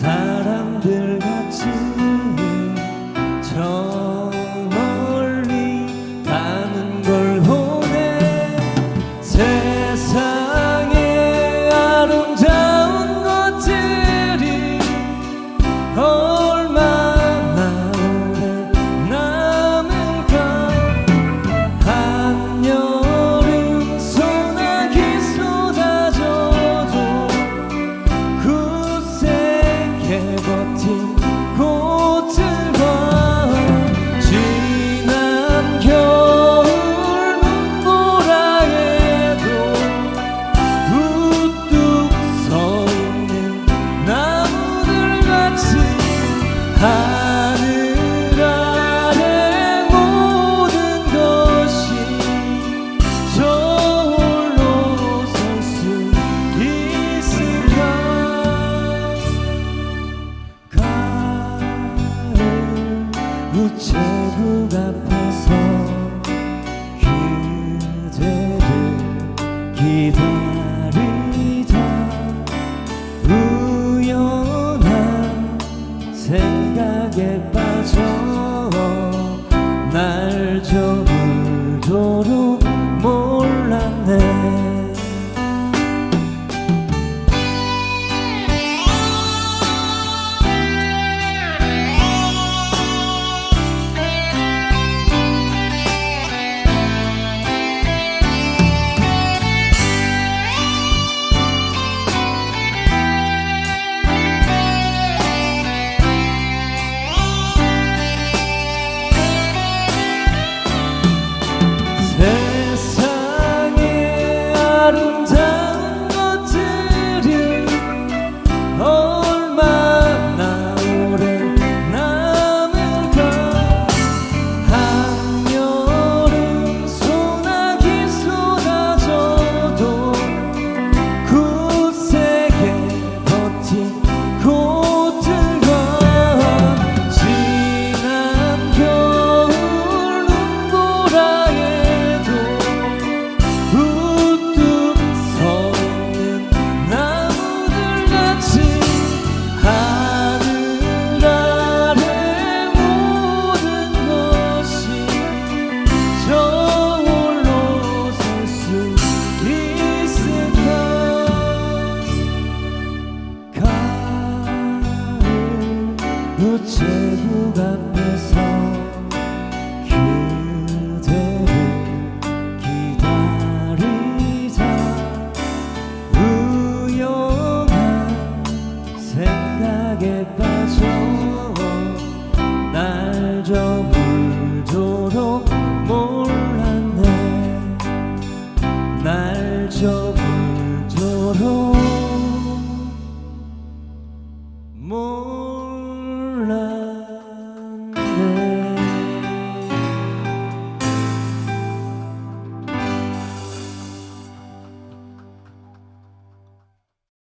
사람들 같이 team 아파서 그대를 기다리다 우연한 생각에 빠져 날 저물도록 time. 제국 앞에